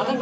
আদার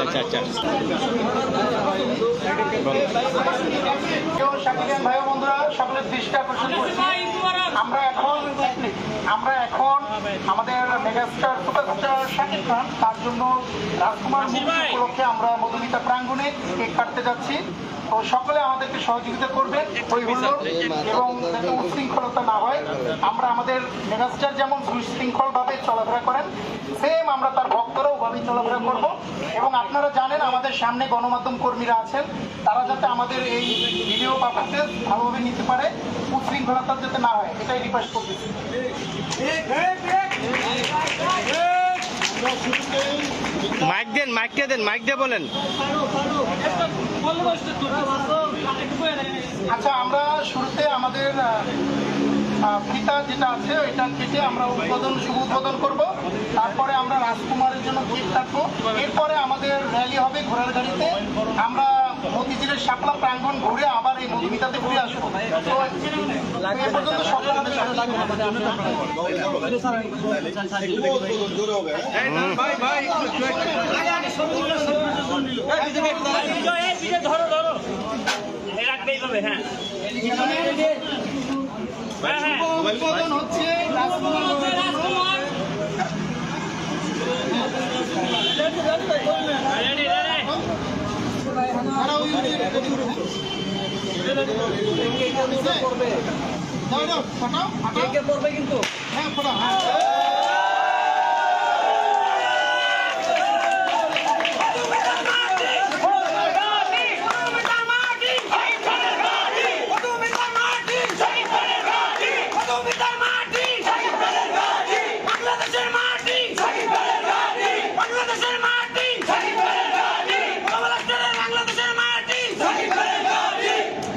আচ্ছা আচ্ছা ভাই বন্ধুরা সকলের দৃষ্টি আকর্ষণ করছি আমরা এখন আমরা এখন আমাদের মেগাস্টার সুপারস্টার শাকিব খান, তার জন্য রাজকুমার উপলক্ষে আমরা মধুমিতা প্রাঙ্গণে কেক কাটতে যাচ্ছি। তো সকলে আমাদেরকে সহযোগিতা করবেন ওই এবং যাতে উশৃঙ্খলতা না হয় আমরা আমাদের মেগাস্টার যেমন সুশৃঙ্খলভাবে চলাফেরা করেন সেম আমরা তার ভক্তরাও ওভাবেই চলাফেরা করব এবং আপনারা জানেন আমাদের সামনে গণমাধ্যম কর্মীরা আছেন তারা যাতে আমাদের এই ভিডিও বা ফুটেজ ভালোভাবে নিতে পারে উশৃঙ্খলতা যাতে না হয় এটাই রিকোয়েস্ট করতেছি মাইক দেন মাইকটা দেন, মাইক দিয়ে বলেন। আচ্ছা আমরা শুরুতে আমাদের ফিতা যেটা আছে ওইটা কেটে আমরা উদ্বোধন শুভ উদ্বোধন করব। তারপরে আমরা রাজকুমারের জন্য গিফট থাকব এরপরে আমাদের র্যালি হবে ঘোড়ার গাড়িতে। আমরা মতিঝিলের শাপলা প্রাঙ্গণ ঘুরে আবার এই মধুমিতাতে ঘুরে আসব এ পর্যন্ত সকলে আমাদের সাথে থাকবেন। ধরো ধরো। রাখবে এইভাবে হ্যাঁ হ্যাঁ। হ্যাঁ হচ্ছে রাজকুমারের জন্য। রেডি রেডি তারা ready করবে, হ্যাঁ? দাও, ফাটাও, ফাটাও। হ্যাঁ, ফাটাও, হ্যাঁ।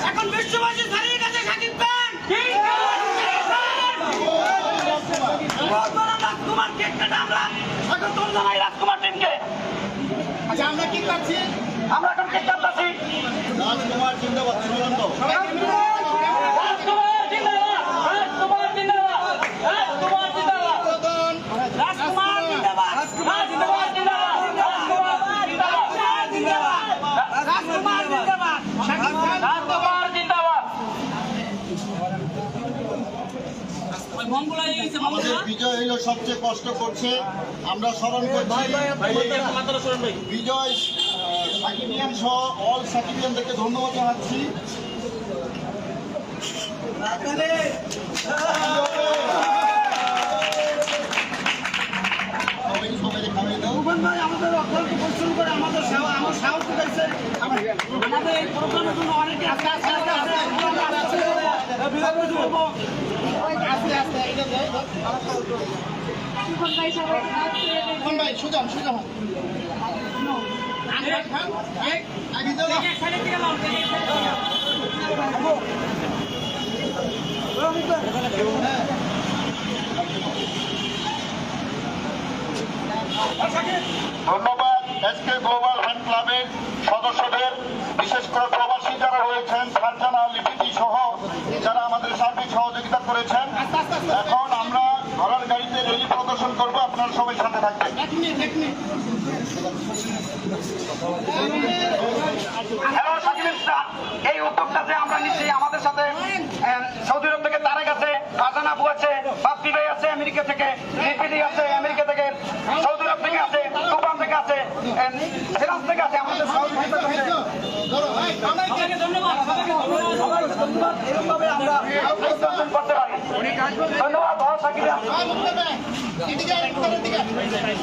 এখন বিশ্ববাসী ছাড়িয়ে গেছে সাকিব খান রাজকুমার কেক কাটা আমরা তোর জানাই রাজকুমার টিমকে আচ্ছা আমরা কি কাটছি আমরা এখন কি কাটতেছি রাজকুমার জিন্দাবাদ শুনুন তো রাজকুমার জিন্দাবাদ রাজকুমার জিন্দাবাদ রাজকুমার জিন্দাবাদ রাজকুমার জিন্দাবাদ রাজকুমার জিন্দাবাদ রাজকুমার জিন্দাবাদ রাজকুমার জিন্দাবাদ সাকিব খান রাজকুমার জিন্দাবাদ আমাদের বিজয় হলো সবচেয়ে কষ্ট করছে। আমরা স্মরণ করছি বিজয় সাকিবিয়ান সহ অল সাকিবিয়ানদেরকে ধন্যবাদ জানাচ্ছি। আমাদের অত্যন্ত পরিশ্রম করে আমাদের সেবা আমার সাহস দিয়েছে। আমাদের এই প্রোগ্রামের জন্য অনেকে আস্তে আস্তে আস্তে আস্তে আস্তে আস্তে এটা দাও, দাও। কোন ভাই ধন্যবাদ গ্লোবাল হ্যান্ড ক্লাবের সদস্যদের। বিশেষ করে প্রবাসী যারা রয়েছেন ফারজানা লিপিটি সহ যারা আমাদের সার্বিক সহযোগিতা করেছেন এখন আমরা ঘোড়ার গাড়িতে রেলি প্রদর্শন করব আপনারা সবাই সাথে থাকবেন। হ্যালো সাকিব ইসলাম। এই উদ্যোগটা যে আমরা নিচ্ছি আমাদের সাথে সৌদি আরব থেকে তারেক আছে আবু আছে বাপ্পি ভাই আছে আমেরিকা থেকে আছে আমেরিকা থেকে সৌদি আরব থেকে আছে তুফান থেকে আছে সিরাজ থেকে আছে আমাদের ধন্যবাদ ধন্যবাদ। এরকমভাবে আমরা উদ্বোধন করতে পারি ধন্যবাদ ধর সাকিব